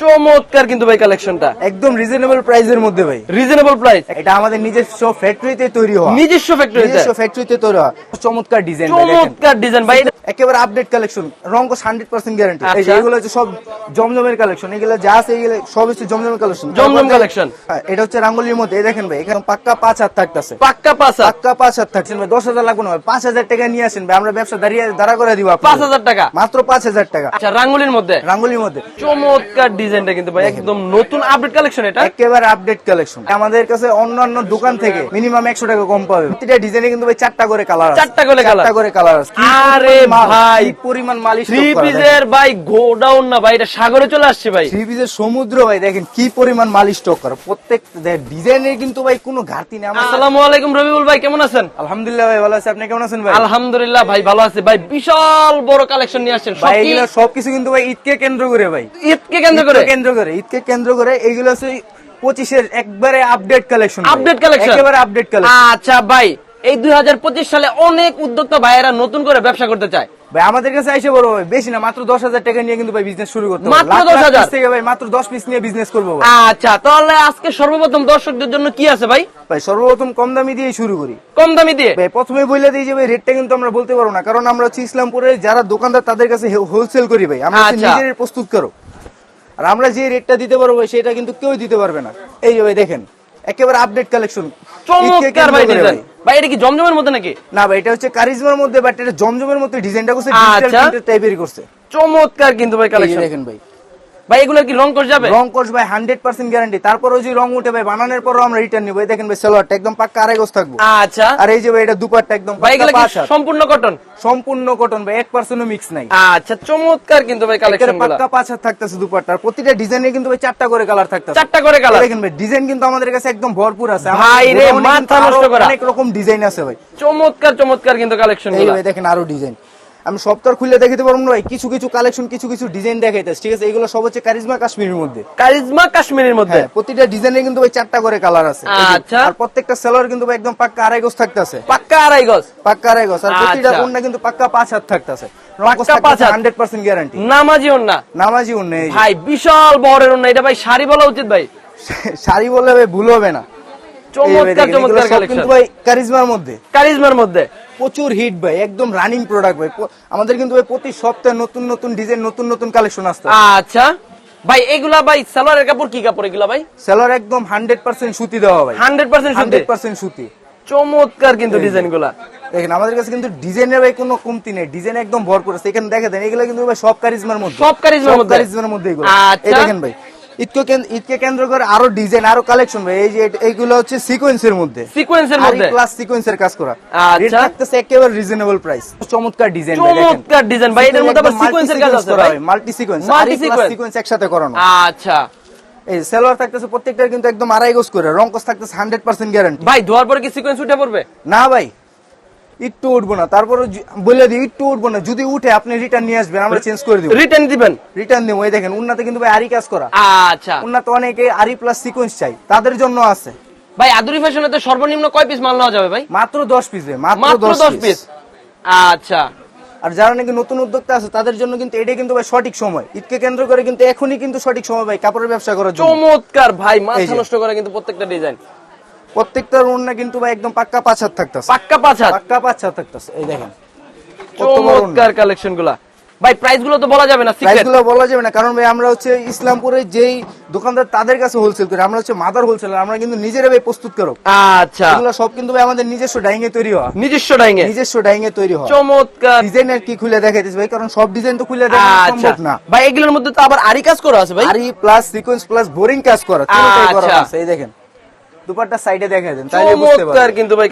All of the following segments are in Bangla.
চমৎকার কিন্তু ভাই কালেকশনটা একদম রিজনেবল প্রাইসের মধ্যে ভাই। রিজনেবল প্রাইস এটা আমাদের নিজস্ব ফ্যাক্টরিতে তৈরি হওয়া। নিজস্ব ফ্যাক্টরিতে নিজস্ব ফ্যাক্টরিতে তৈরি হওয়া। চমৎকার ডিজাইন চমৎকার ডিজাইন ভাই। একেবারে update collection hundred percent guarantee এই আচ্ছা। এগুলো হচ্ছে সব জমজমের কালেকশন এগুলো যা আছে এগুলো সব হচ্ছে জমজমের কালেকশন জমজম collection। এটা হচ্ছে রাঙ্গুলির মধ্যে। এই দেখেন ভাই এখানে পাক্কা পাঁচ হাত থাকতেছে। পাক্কা পাঁচা পাক্কা পাঁচ হাত থাকছে ভাই দশ হাজার লাগবে না ভাই। পাঁচ হাজার টাকা নিয়ে আসেন ভাই। আমরা ব্যবসা দাঁড়িয়ে দাঁড়া করে দিব আপনাদের। পাঁচ হাজার টাকা। মাত্র পাঁচ হাজার টাকা। আচ্ছা রাঙ্গুলির মধ্যে। রাঙ্গুলির মধ্যে। চমৎকার ডিজাইনটা কিন্তু ভাই একদম নতুন আপডেট কালেকশন এটা। একেবারে আপডেট কালেকশন আমাদের কাছে অন্যান্য দোকান থেকে মিনিমাম একশো টাকা কম পাবে। প্রতিটা ডিজাইনে কিন্তু ভাই চারটা করে কালার চারটা করে colour। চারটা করে কালার আছে। আরে ভাই, পরিমাণ মালিশ থ্রি পিসের ভাই গোডাউন না ভাই এটা সাগরে চলে আসছে ভাই। থ্রি পিসের সমুদ্র ভাই দেখেন কি পরিমাণ মাল স্টক করে। প্রত্যেক ডিজাইনের কিন্তু ভাই কোনো ঘাটতি নেই। আসসালামু আলাইকুম রবিউল ভাই কেমন আছেন? আলহামদুলিল্লাহ ভাই ভালো আছে। আপনি কেমন আছেন ভাই? আলহামদুলিল্লাহ ভাই ভালো আছে। ভাই বিশাল বড় কালেকশন নিয়ে আসছেন। সবকিছু কিন্তু ভাই ঈদকে কেন্দ্র করে ভাই। ঈদকে কেন্দ্র করে কেন্দ্র করে ঈদকে কেন্দ্র করে এইগুলো হচ্ছে পঁচিশের একবারে আপডেট কালেকশন আপডেট কালেকশন একেবারে আপডেট কালেকশন আচ্ছা ভাই এই দুই সালে অনেক উদ্যোক্তা ভাইয়েরা নতুন করে ব্যবসা করতে চায়। ভাই আমাদের কাছে আইসে বড় ভাই বেশি না মাত্র দশ হাজার টাকা নিয়ে কিন্তু ভাই বিজনেস শুরু করতে মাত্র 10,000 piece থেকে ভাই মাত্র দশ পিস নিয়ে বিজনেস করব আচ্ছা তাহলে আজকে সর্বপ্রথম দর্শকদের জন্য কি আছে ভাই? ভাই সর্বপ্রথম কম দামি দিয়ে শুরু করি। কম দামি দিয়ে? ভাই প্রথমে বলে দিই যে ভাই রেটটা কিন্তু আমরা বলতে পারব না। কারণ আমরা হচ্ছে ইসলামপুরে যারা দোকানদার তাদের কাছে হোলসেল করি ভাই। আমরা আচ্ছা। নিজের প্রস্তুত করো। আর আমরা যে রেটটা দিতে পারব সেটা কিন্তু কেউ দিতে পারবে না। এই যে ভাই দেখেন একেবারে আপডেট কালেকশন চমৎকার ভাই ডিজাইন ভাই? এটা কি জমজমের মধ্যে নাকি? না ভাই এটা হচ্ছে কারিজমার মধ্যে বাট এটা জমজমের মধ্যে ডিজাইনটা করছে আচ্ছা। ডিজিটাল প্রিন্টের করছে। চমৎকার কিন্তু ভাই কালেকশন দেখেন ভাই ভাই এগুলো কি রং করে যাবে? রং কোর্স ভাই হান্ড্রেড পার্সেন্ট গ্যারান্টি তারপরেও যদি রং উঠে ভাই বানানোর পরও আমরা রিটার্ন নিবো। এই দেখেন ভাই সালোয়ারটা একদম পাক্কা থাকব। আচ্ছা। আর এই যে ভাই এটা দুপাটটা একদম ভাই এগুলো কি সম্পূর্ণ কটন সম্পূর্ণ কটন ভাই মিক্স নাই। আচ্ছা চমৎকার কিন্তু ভাই পাক্কা থাকতেছে প্রতিটা ডিজাইনে কিন্তু ভাই চারটা করে কালার থাকতেছে। চারটা করে কালার দেখেন ভাই ডিজাইন কিন্তু আমাদের কাছে একদম ভরপুর আছে। ভাই রে, মাথা নষ্ট করা। অনেক রকম ডিজাইন আছে ভাই। চমৎকার চমৎকার কিন্তু কালেকশন এই ভাই দেখেন আরও ডিজাইন আমি সপ্তাহ খুলে দেখাতে পারব না ভাই। কিছু কিছু কালেকশন কিছু কিছু ডিজাইন দেখাইতেছে। ঠিক আছে? এগুলো সব হচ্ছে কারিজমা কাশ্মীরের মধ্যে। কারিজমা কাশ্মীরের মধ্যে? হ্যাঁ প্রতিটা ডিজাইনে কিন্তু ভাই চারটা করে কালার আছে। আচ্ছা। আর প্রত্যেকটা সেলার কিন্তু ভাই একদম পাক্কা আড়াই গোছ থাকতেছে। পাক্কা আড়াই গজ? পাক্কা আড়াই গোছ আর প্রতিটা আচ্ছা। কোনটা কিন্তু পাক্কা পাঁচ হাত থাকতেছে। গ্যারান্টি নামাজি ওন্না নামাজি এই ভাই বিশাল বড়ের ওন্না এটা ভাই শাড়ি বলা উচিত ভাই। শাড়ি বললে ভাই ভুল হবে না। চমৎকার চমৎকার কালেকশন কিন্তু ভাই কারিজমার মধ্যে। কারিজমার মধ্যে। প্রচুর হিট ভাই একদম রানিং প্রোডাক্ট ভাই। আমাদের কিন্তু ভাই প্রতি সপ্তাহে নতুন নতুন ডিজাইন নতুন নতুন কালেকশন আসছে আচ্ছা। ভাই এগুলা ভাই সালোয়ারের কাপড় কি কাপড় এগুলা ভাই? সেলার একদম হান্ড্রেড পার্সেন্ট সুতি দেওয়া ভাই। হান্ড্রেড পার্সেন্ট হান্ড্রেড পার্সেন্ট সুতি। চমৎকার কিন্তু ডিজাইনগুলা। দেখেন আমাদের কাছে কিন্তু ডিজাইনের ভাই কোনো কমতি নেই। ডিজাইন একদম ভরপুর আছে। এখানে দেখেন এগুলো কিন্তু ভাই সব কারিজমার মধ্যে। সব কারিজমার মধ্যে? কারিজমার মধ্যে এগুলো। আচ্ছা। এই দেখেন ভাই ঈদকে ঈদকে কেন্দ্র করে আরও ডিজাইন আরও কালেকশন ভাই এই যে এইগুলো হচ্ছে সিকোয়েন্সের মধ্যে। সিকোয়েন্সের মধ্যে? ক্লাস সিকোয়েন্সের কাজ করা। আচ্ছা। রেট থাকতেছে একেবারে রিজনেবল প্রাইস চমৎকার ডিজাইন চমৎকার ডিজাইন ভাই এটার মধ্যে আবার সিকোয়েন্সের কাজ আছে ভাই। Multi sequence multi sequence। Sequence একসাথে করানো। আচ্ছা। এই সেলোয়ার থাকতেছে প্রত্যেকটার কিন্তু একদম আড়াই গোজ করে রংকস থাকতেছে হান্ড্রেড পার্সেন্ট গ্যারান্টি ভাই ধোয়ার পরে কি সিকোয়েন্স উঠে পড়বে? না ভাই একটু উঠবো না। তারপরে বলে দিই একটু উঠবো না। যদি উঠে আপনি রিটার্ন নিয়ে আসবেন আমরা চেঞ্জ করে দিব। রিটার্ন দিবেন? রিটার্ন দিব। এই দেখেন উন্নাতে কিন্তু ভাই আরি কাজ করা। আচ্ছা। উন্নাতে অনেকে আরি প্লাস সিকোয়েন্স চাই। তাদের জন্য আছে। ভাই আদুরি ফ্যাশনে তো সর্বনিম্ন কয় পিস মাল নেওয়া যাবে ভাই? মাত্র দশ পিস মাত্র মাত্র দশ দশ পিস পিস আচ্ছা। আর যারা নাকি নতুন উদ্যোক্তা আছে তাদের জন্য কিন্তু এটাই কিন্তু ভাই সঠিক সময়। ঈদকে কেন্দ্র করে কিন্তু এখনই কিন্তু সঠিক সময় ভাই কাপড়ের ব্যবসা করার জন্য। চমৎকার ভাই মাথা নষ্ট করে কিন্তু প্রত্যেকটা ডিজাইন প্রত্যেকটার উন্না কিন্তু ভাই একদম পাক্কা পাঁচ হাত থাকতেছে। পাক্কা পাঁচ হাত? পাক্কা পাঁচ হাত থাকতেছে এই দেখেন। চমৎকার কালেকশনগুলা। ভাই প্রাইসগুলো তো বলা যাবে না প্রাইসগুলো বলা যাবে না কারণ ভাই আমরা হচ্ছে ইসলামপুরে যেই দোকানদার তাদের কাছে হোলসেল করি আমরা হচ্ছে মাদার হোলসেলার আমরা কিন্তু নিজেরা ভাই প্রস্তুত করো। আচ্ছা। এগুলো সব কিন্তু ভাই আমাদের নিজস্ব ডাইং এ তৈরি হওয়া নিজস্ব ডাইঙে নিজস্ব ডাইং এ তৈরি হয়। চমৎকার। ডিজাইন আর কি খুলে দেখাইতেছি ভাই কারণ সব ডিজাইন তো খুলে দেখা আচ্ছা। সম্ভব না। ভাই এগুলোর মধ্যে তো আবার আরি কাজ করা আছে ভাই? আরি প্লাস সিকোয়েন্স প্লাস বোরিং কাজ করা তিনটাই করা আচ্ছা। আছে এই দেখেন। দুপাট্টা সাইডে দেখা দেন তাহলে বুঝতে পারবেন। কিন্তু ভাই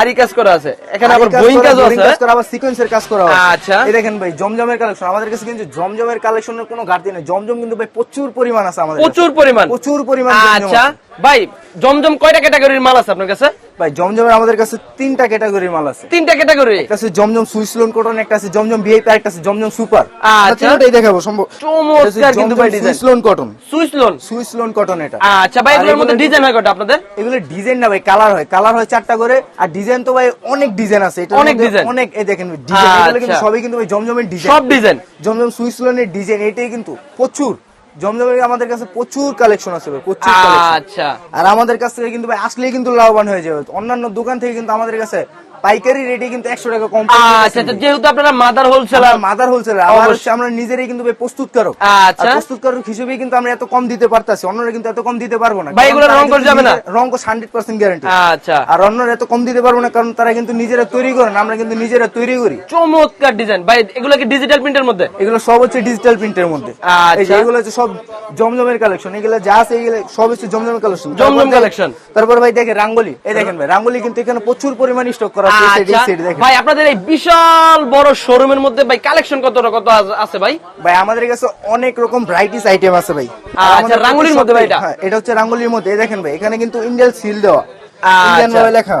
আরি কাজ করা আছে। এখানে আবার বোয়িং কাজ আছে। কাজ করা, আবার সিকোয়েন্সের কাজ করা আছে। আচ্ছা। এই দেখেন ভাই জমজমের কালেকশন আমাদের কাছে কিন্তু জমজমের কালেকশনের কোনো ঘাটতি নেই। জমজম কিন্তু ভাই প্রচুর পরিমাণ আছে আমাদের প্রচুর পরিমাণ। প্রচুর পরিমাণ আচ্ছা। ভাই জমজম কয়টা ক্যাটাগরির মাল আছে আপনার কাছে? ভাই জমজমের আমাদের কাছে তিনটা ক্যাটাগরির মাল আছে। তিনটা ক্যাটাগরি? একটা আছে জমজম সুইস লোন কটন একটা আছে জমজম ভিআইপি একটা আছে জমজম সুপার। আচ্ছা। তিনটাই দেখাবো সম্ভব চমৎকার কিন্তু ভাই design Swiss lawn cotton. Swiss lawn? Swiss lawn cotton এটা। আচ্ছা ভাই এগুলোর মধ্যে ডিজাইন হয় কয়টা আপনাদের? এগুলো ডিজাইন না ভাই কালার হয়। কালার হয় চারটা করে আর ডিজাইন তো ভাই অনেক ডিজাইন আছে। এটা অনেক design। অনেক এই দেখেন ডিজাইন এগুলো কিন্তু আচ্ছা। সবই কিন্তু ভাই জমজমের ডিজাইন সব ডিজাইন জমজম সুইস লোনের ডিজাইন এটাই কিন্তু প্রচুর। জমজমের আমাদের কাছে প্রচুর কালেকশন আছে প্রচুর আচ্ছা। আর আমাদের কাছ থেকে কিন্তু ভাই আসলেই কিন্তু লাভবান হয়ে যাবে। অন্যান্য দোকান থেকে কিন্তু আমাদের কাছে পাইকারি রেটে কিন্তু একশো টাকা কম আচ্ছা আচ্ছা, যেহেতু আপনারা মাদার হোলসেলার মাদার হোলসেলার হচ্ছে আমরা নিজেরাই কিন্তু প্রস্তুতকারক। আচ্ছা। প্রস্তুতকারক হিসেবে কিন্তু আমরা এত কম দিতে পারতাছি অন্যরা কিন্তু এত কম দিতে পারব না। ভাই, এগুলো রং করা যাবে না? রং কোর্স হান্ড্রেড পার্সেন্ট গ্যারান্টি আচ্ছা। আর অন্যরা এত কম দিতে পারব না কারণ তারা কিন্তু নিজেরা তৈরি আমরা কিন্তু নিজেরা তৈরি করি। চমৎকার ডিজাইন ভাই এগুলো কি ডিজিটাল প্রিন্টের মধ্যে? এগুলো সব হচ্ছে ডিজিটাল প্রিন্টের মধ্যে। আচ্ছা। এগুলো হচ্ছে সব জমজমের কালেকশন এগুলো যা আছে এগুলো সব হচ্ছে জমজমের কালেকশন জমজম collection। তারপর ভাই দেখে রাঙ্গলি। এই দেখেন ভাই রাঙ্গলি কিন্তু এখানে প্রচুর পরিমাণ স্টক করা আচ্ছা দেখেন। ভাই আপনাদের এই বিশাল বড় শোরুমের মধ্যে ভাই কালেকশন কত কত আছে ভাই? ভাই আমাদের কাছে অনেক রকম ভ্যারাইটিস আইটেম আছে ভাই। আচ্ছা, রাঙ্গুলির মধ্যে ভাই এটা? হ্যাঁ, এটা হচ্ছে রাঙ্গুলির মধ্যে। দেখেন ভাই এখানে কিন্তু ইন্ডিয়ান সিল দেওয়া আচ্ছা। ইন্ডিয়ান ভাবে লেখা।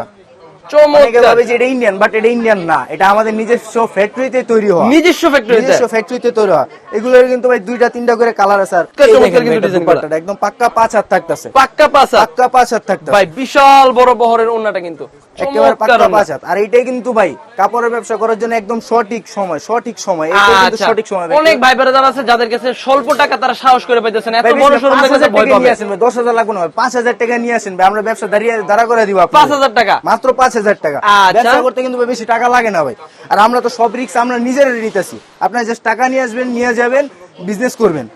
চমৎকার। এটা ইন্ডিয়ান বাট এটা ইন্ডিয়ান না। এটা আমাদের নিজস্ব ফ্যাক্টরিতে তৈরি হওয়া নিজস্ব ফ্যাক্টরিতে নিজস্ব ফ্যাক্টরিতে তৈরি হয়। এগুলোর কিন্তু ভাই দুইটা তিনটা করে কালার আছে আর চমৎকার কিন্তু ভাই, এটা একদম পাক্কা পাঁচ হাত থাকতেছে। পাক্কা পাসা পাক্কা পাঁচ হাত থাকতেছে। ভাই বিশাল বড় বহরের ওন্নাটা কিন্তু। একেবারে পাক্কা পাঁচ হাত। আর এইটাই কিন্তু ভাই কাপড়ের ব্যবসা করার জন্য একদম সঠিক সময় সঠিক সময়। এটা কিন্তু আচ্ছা। সঠিক সময় অনেক ভাই বেড়া যারা আছে যাদের কাছে স্বল্প টাকা তারা সাহস করে পাইতেছেন। এত বড় শোরুম পাঁচ ভয় পাবে নিয়ে আসেন ভাই, দশ হাজার লাগবে না ভাই, পাঁচ হাজার টাকা নিয়ে আসেন ভাই, আমরা ব্যবসা দাঁড়িয়ে দাঁড়া করে দিব। পাঁচ হাজার টাকা? মাত্র পাঁচ হাজার টাকা। আচ্ছা। ব্যবসা করতে কিন্তু বেশি টাকা লাগে না ভাই। আর আমরা তো সব রিক্স আমরা নিজেরাই নিতেছি। আপনার জাস্ট টাকা নিয়ে আসবেন নিয়ে যাবেন বিজনেস করবেন।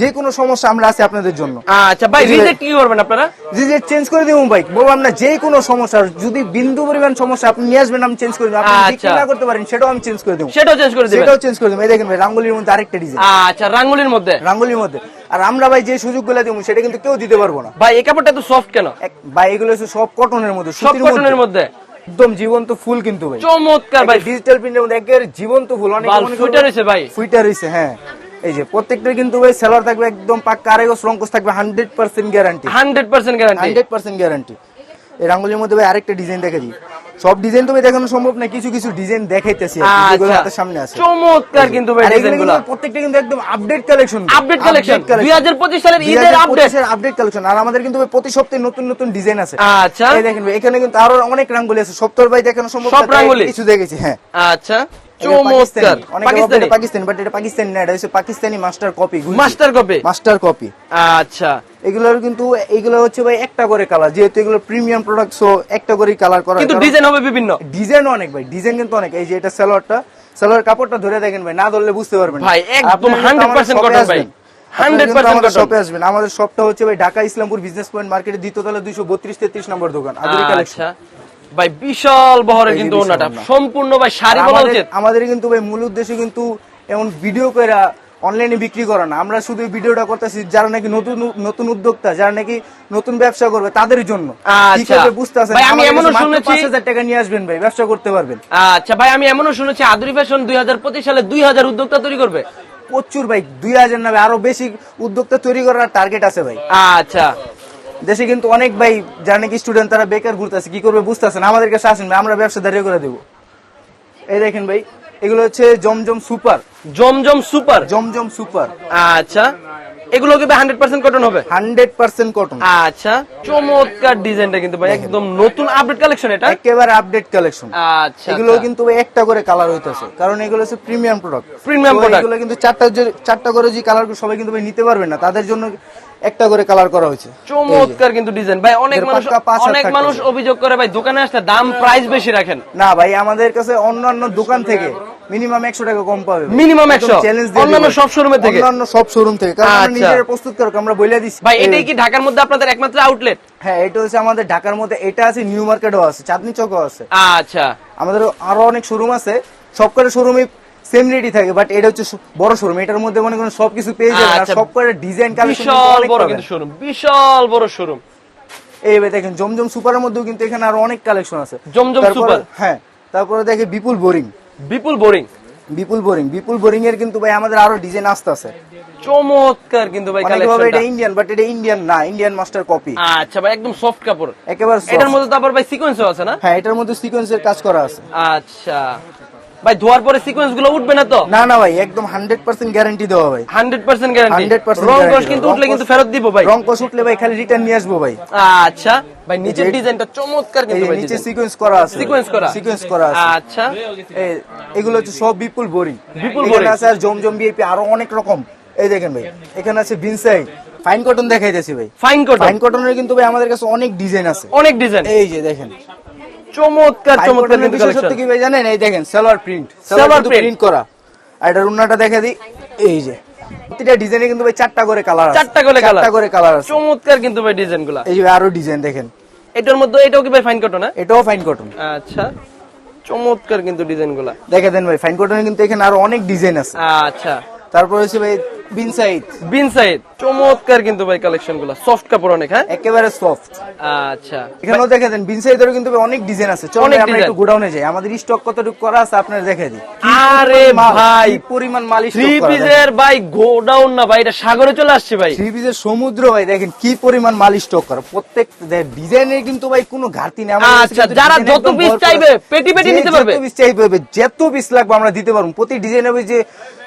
যে কোনো সমস্যা আমরা আছি আপনাদের জন্য। আচ্ছা ভাই রিজেক্ট কি করবেন আপনারা? রিজেক্ট চেঞ্জ করে দিব ভাই। বললাম না যে কোনো সমস্যা যদি বিন্দু পরিমাণ সমস্যা আপনি নিয়ে আসবেন আমি চেঞ্জ করে দেবো। আপনি বিক্রি আচ্ছা। না করতে পারেন সেটাও আমি চেঞ্জ করে দেবো। সেটাও চেঞ্জ করে দিবেন। সেটাও চেঞ্জ করে দেবো। এই দেখেন ভাই রাঙ্গুলির মধ্যে আরেকটা ডিজাইন আচ্ছা রাঙ্গুলির মধ্যে। রাঙ্গুলির মধ্যে। আর আমরা ভাই যে সুযোগগুলো দেবো সেটা কিন্তু কেউ দিতে পারব না। ভাই এই কাপড়টা তো সফট কেন? ভাই এগুলো সব কটনের মধ্যে সব কটনের মধ্যে। একদম জীবন্ত ফুল কিন্তু ভাই। চমৎকার ভাই। ডিজিটাল প্রিন্টের মধ্যে একেবারে জীবন্ত ফুল অনেক ফুইটা রয়েছে ভাই। ফুইটা রয়েছে হ্যাঁ। এই যে প্রত্যেকটা কিন্তু ভাই সেলার থাকবে একদম পাক্কা আরেগো শ্রঙ্কস থাকবে hundred percent guarantee hundred percent guarantee hundred percent guarantee এই রাঙ্গুলির মধ্যে ভাই আরেকটা ডিজাইন দেখে দিই। সব ডিজাইন তুমি দেখানো সম্ভব না কিছু কিছু ডিজাইন দেখাইতেছি যেগুলো আচ্ছা। হাতের সামনে আছে। চমৎকার কিন্তু ভাই প্রত্যেকটা কিন্তু একদম আপডেট কালেকশন আপডেট কালেকশন দুই হাজার পঁচিশ সালের ঈদের আপডেট আপডেট কালেকশন আর আমাদের কিন্তু প্রতি সপ্তাহে নতুন নতুন ডিজাইন আছে। আচ্ছা। এই দেখেন এখানে কিন্তু আরও অনেক রাঙ্গুলি আছে। সপ্তর ভাই দেখানো সম্ভব সব রাঙ্গুলি? কিছু দেখেছি হ্যাঁ। আচ্ছা। চমৎকার। পাকিস্তানি। পাকিস্তানি বাট এটা পাকিস্তানি না এটা হচ্ছে Pakistani master copy master copy master copy আচ্ছা। এগুলোর কিন্তু এগুলো হচ্ছে ভাই একটা করে কালার যেহেতু এগুলো প্রিমিয়াম প্রোডাক্ট সো একটা করে কালার করা কিন্তু ডিজাইন হবে বিভিন্ন। ডিজাইন অনেক ভাই ডিজাইন কিন্তু অনেক। এই যে এটা সালোয়ারটা সালোয়ার কাপড়টা ধরে দেখেন ভাই না ধরলে বুঝতে পারবেন ভাই, একদম 100% আমাদের ভাই। আসবেন। আপনারা কিন্তু 100% আমাদের শপে আসবেন। আমাদের শপটা হচ্ছে ভাই ঢাকা ইসলামপুর বিজনেস পয়েন্ট মার্কেটের দ্বিতীয় তলা দুইশো বত্রিশ তেত্রিশ নম্বর দোকান আচ্ছা। ভাই বিশাল বহরের কিন্তু ওনাটা সম্পূর্ণ ভাই শাড়ি বলা উচিত। আমাদের কিন্তু ভাই মূল উদ্দেশ্য কিন্তু এমন ভিডিও করে অনলাইনে বিক্রি করা না। আমরা শুধু ভিডিওটা করতেছি যারা নাকি নতুন নতুন উদ্যোক্তা যারা নাকি নতুন ব্যবসা করবে তাদের জন্য। আচ্ছা। আমি এমনও শুনেছি- টাকা নিয়ে আসবেন ভাই ব্যবসা করতে পারবেন। আচ্ছা ভাই আমি এমনও শুনেছি আদুরি ফ্যাশন দুই হাজার পঁচিশ সালে দুই হাজার উদ্যোক্তা তৈরি করবে। প্রচুর ভাই দুই হাজার নামে আরও বেশি উদ্যোক্তা তৈরি করার টার্গেট আছে ভাই। আচ্ছা। দেশে কিন্তু অনেক ভাই যারা নাকি স্টুডেন্ট তারা বেকার ঘুরতেছে কি করবে বুঝতেছেন আমাদের কাছে আসেন ভাই আমরা ব্যবসা দাঁড়িয়ে করে দেবো। এই দেখেন ভাই এগুলো হচ্ছে Zamzam super. Zamzam super? Zamzam super. আচ্ছা। এগুলো কি হান্ড্রেড পার্সেন্ট কটন হবে? হান্ড্রেড পার্সেন্ট কটন আচ্ছা। চমৎকার ডিজাইনটা কিন্তু ভাই একদম নতুন আপডেট কালেকশন এটা? একেবারে আপডেট কালেকশন আচ্ছা এগুলো কিন্তু একটা করে কালার হইতেছে কারণ এগুলো হচ্ছে প্রিমিয়াম প্রোডাক্ট Premium product। এগুলো কিন্তু চারটা চারটা করে যে কালার সবাই কিন্তু ভাই নিতে পারবে না। তাদের জন্য একটা করে কালার করা হয়েছে। চমৎকার কিন্তু ডিজাইন ভাই অনেক মানুষ অনেক মানুষ অভিযোগ করে ভাই দোকানে আসলে দাম প্রাইস বেশি রাখেন। না ভাই আমাদের কাছে অন্যান্য দোকান থেকে মিনিমাম একশো টাকা কম পাবে 100? অন্যান্য সব থেকে? অন্যান্য সব শোরুম থেকে। কারণ আমরা আচ্ছা। নিজেরা প্রস্তুত করব আমরা বলে দিচ্ছি ভাই এটাই কি ঢাকার মধ্যে আপনাদের একমাত্র আউটলেট হ্যাঁ এটা হচ্ছে আমাদের ঢাকার মধ্যে এটা আছে নিউ মার্কেটও আছে চাঁদনি চকও আছে। আচ্ছা। আমাদের আরও অনেক শোরুম আছে। সবকটা শোরুমে সেম রেটই থাকে বাট এটা হচ্ছে বড় শোরুম এটার মধ্যে মনে করেন সবকিছু পেয়ে যাবেন আর আচ্ছা। ডিজাইন কালেকশন বিশাল বড় কিন্তু শোরুম বিশাল বড় শোরুম এই ভাই দেখেন জমজম সুপারের মধ্যেও কিন্তু এখানে আরও অনেক কালেকশন আছে। জমজম সুপার। হ্যাঁ তারপরে দেখে বিপুল বোরিং। বিপুল বোরিং। বিপুল বোরিং বিপুল বোরিং এর কিন্তু ভাই আমাদের আরও ডিজাইন আসতে আছে। চমৎকার কিন্তু ভাই ভাবে এটা ইন্ডিয়ান বাট এটা ইন্ডিয়ান না ইন্ডিয়ান মাস্টার কপি আচ্ছা ভাই একদম সফট কাপড়। একেবারে এটার মধ্যে তো আবার ভাই সিকোয়েন্সও আছে না? হ্যাঁ এটার মধ্যে সিকোয়েন্সের কাজ করা আছে। আচ্ছা। ভাই ধোয়ার পরে সিকোয়েন্সগুলো উঠবে না তো? না না ভাই একদম হান্ড্রেড পার্সেন্ট গ্যারান্টি দেওয়া ভাই। হান্ড্রেড পার্সেন্ট গ্যারান্টি 100% রং guarantee কিন্তু উঠলে কিন্তু ফেরত দিব ভাই। রং কষ উঠলে ভাই খালি রিটার্ন নিয়ে আসব ভাই। আচ্ছা। ভাই নিচের ডিজাইনটা চমৎকার কিন্তু ভাই নিচে সিকোয়েন্স করা আছে। সিকোয়েন্স করা। সিকোয়েন্স করা আছে। আচ্ছা। এগুলো হচ্ছে সব বিপুল বোরিং বিপুল বোরিং। আছে আর জমজম বিএপি আরও অনেক রকম। এই দেখেন ভাই এখানে আছে বিনসাই ফাইন কটন দেখাইতেছি ভাই। ফাইন কটন ফাইন কটনের কিন্তু ভাই আমাদের কাছে অনেক ডিজাইন আছে। অনেক ডিজাইন এই যে দেখেন। চমৎকার চমৎকার কিন্তু কালেকশন কি ভাই জানেন? এই দেখেন সেলোয়ার প্রিন্ট সেলোয়ার। প্রিন্ট করা। আর এটার উন্নাটা দেখে দিই। এই যে প্রতিটা ডিজাইনে কিন্তু ভাই চারটা করে কালার আছে। চারটা করে colour। চারটা করে কালার আছে। চমৎকার কিন্তু ভাই ডিজাইনগুলা এই যে আরও ডিজাইন দেখেন। এটার মধ্যে এটাও কি ভাই ফাইন কটন হ্যাঁ? এটাও ফাইন কটন আচ্ছা চমৎকার কিন্তু ডিজাইনগুলা দেখে দেন ভাই ফাইন কটনে কিন্তু এখানে আরও অনেক ডিজাইন আছে। আচ্ছা। তারপর হচ্ছে ভাই বিনসাইড বিন সাইড চমৎকার কিন্তু ভাই কালেকশনগুলা সফট কাপড় অনেক হ্যাঁ? একেবারে সফট আচ্ছা। এখানেও দেখে দেন বিনসাইডেরও কিন্তু অনেক ডিজাইন আছে। চলো আমরা একটু গোডাউনে যাই। আমাদের স্টক কতটুকু করা আছে আপনার দেখে দিই। আরে ভাই পরিমাণ মাল থ্রি স্টক করা দেখেন। পিসের ভাই গোডাউন না ভাই এটা সাগরে চলে আসছে ভাই। থ্রি পিসের সমুদ্র ভাই দেখেন কি পরিমাণ মাল স্টক করা। প্রত্যেক ডিজাইনের কিন্তু ভাই কোনো ঘাটতি নেই। আচ্ছা, যারা যত একদম চাইবে, পেটি পেটি নিতে পারবে। যত piece চাইবে যত পিস লাগবে আমরা দিতে পারব। প্রতি ডিজাইন হবে যে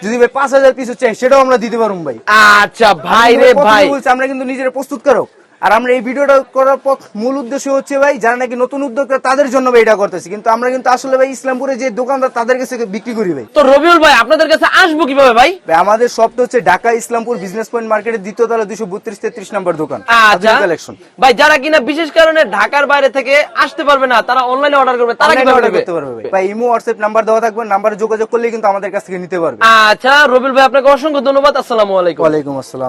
যদি ভাই পাঁচ হাজার পিস চাই সেটাও আমরা দিতে পারুম ভাই। আচ্ছা ভাই রে ভাই। বলছি, আমরা কিন্তু নিজেরা প্রস্তুত করো আর আমরা এই ভিডিওটা করার পর মূল উদ্দেশ্য হচ্ছে ভাই যারা নাকি নতুন উদ্যোক্তা তাদের জন্য ভাই এটা করতেছি। কিন্তু আমরা কিন্তু আসলে ভাই ইসলামপুরে যে দোকানদার তাদের কাছে বিক্রি করি ভাই। তো রবিউল ভাই আপনাদের কাছে আসব কীভাবে ভাই? ভাই, আমাদের শপটা হচ্ছে ঢাকা ইসলামপুর বিজনেস পয়েন্ট মার্কেটের দ্বিতীয় তলা দুশো বত্রিশ তেত্রিশ নম্বর দোকান। আচ্ছা। কালেকশন ভাই যারা কিনা বিশেষ কারণে ঢাকার বাইরে থেকে আসতে পারবে না তারা অনলাইনে অর্ডার করবে তারা কীভাবে অর্ডার করতে পারবে ভাই। ভাই ইমো হোয়াটসঅ্যাপ নাম্বার দেওয়া থাকবে নাম্বারে যোগাযোগ করলে কিন্তু আমাদের কাছ থেকে নিতে পারবে। আচ্ছা রবিউল ভাই আপনাকে অসংখ্য ধন্যবাদ আসসালামু আলাইকুম। ওয়ালাইকুম আসসালাম।